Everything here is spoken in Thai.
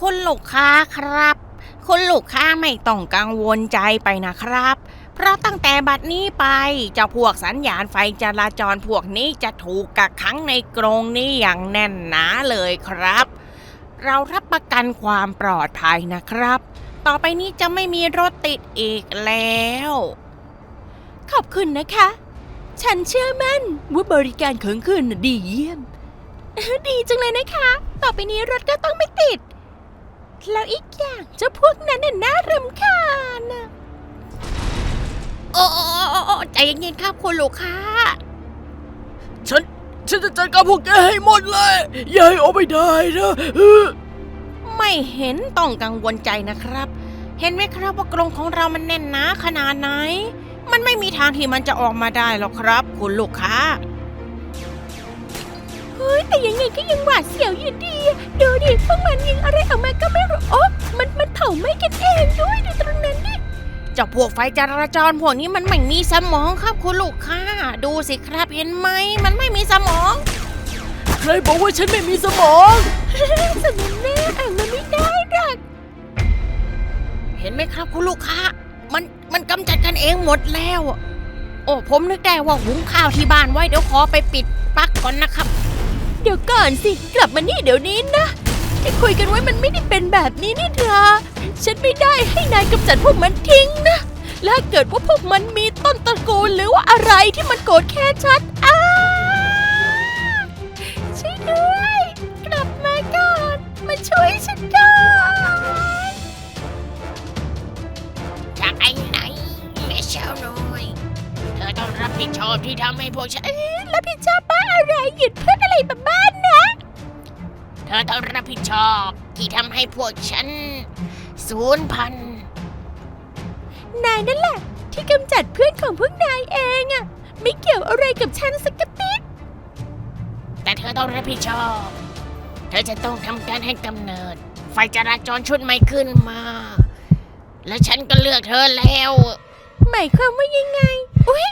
คุณลูกค้าครับ คุณลูกค้าไม่ต้องกังวลใจไปนะครับ เพราะตั้งแต่บัดนี้ไปเจ้าพวกสัญญาณไฟจราจรพวกนี้จะถูกกักขังในกรงนี้อย่างแน่นหนาเลยครับ เรารับประกันความปลอดภัยนะครับ ต่อไปนี้จะไม่มีรถติดอีกแล้ว ขอบคุณนะคะ ฉันเชื่อมั่นว่าบริการของคุณน่ะดีเยี่ยม ดีจังเลยนะคะ ต่อไปนี้รถก็ต้องไม่ติด แล้วอีกอย่างเจ้าพวกนั้นน่ะน่ารำคาญน่ะโอ้โอ้โอ้โอ้ใจเย็นๆครับคุณลูกค้า ฉัน ฉันจะจัดการพวกแกให้หมดเลย อย่าให้ออกไปได้นะเออไม่เห็นต้องกังวลใจนะครับ เห็นไหมครับว่ากรงของเรามันแน่นหนาขนาดไหน มันไม่มีทางที่มันจะออกมาได้หรอกครับ คุณลูกค้า เฮ้ยแต่ยังไงก็ยังหวาดเสียวอยู่ดีดู เจ้าพวกไฟจราจรพวกนี้มันไม่มีสมองครับคุณลูกค้า ดูสิครับเห็นไหมมันไม่มีสมอง ใครบอกว่าฉันไม่มีสมองสมองแน่อ่านมันไม่ได้หรอกเห็นไหมครับคุณลูกค้า มันมันกำจัดกันเองหมดแล้ว โอ้ผมนึกได้ว่าหุงข้าวที่บ้านไว้เดี๋ยวขอไปปิดปลั๊กก่อนนะครับ เดี๋ยวก่อนสิ กลับมานี่เดี๋ยวนี้นะ ที่คุยกันไว้มันไม่ได้เป็นแบบนี้นี่เธอฉันไม่ได้ให้นายกำจัดพวกมันทิ้งนะ และถ้าเกิดว่าพวกมันมีต้นตระกูลหรือว่าอะไรที่มันโกรธแค่ชัดอ้าช่วยด้วย กลับมาก่อนมาช่วยฉันก่อนจากไอ้ไหนแม่เชลน้อยเธอต้องรับผิดชอบที่ทำให้พวกฉัน เอ๊ะรับผิดชอบบ้าอะไรหยุดพูดอะไรแบบบ้านนะเธ อต้องรับผิดชอบที่ทำให้พวกฉันสูญพันธุ์นายนั่นแหละ ที่กำจัดเพื่อนของพวกนายเองอะไม่เกี่ยวอะไรกับฉันสักกระติดแต่เธอต้องรับผิดชอบ เธอจะต้องทำการให้กำเนิด ไฟจราจรชุดใหม่ขึ้นมา และฉันก็เลือกเธอแล้ว หมายความว่ายังไง อุ้ย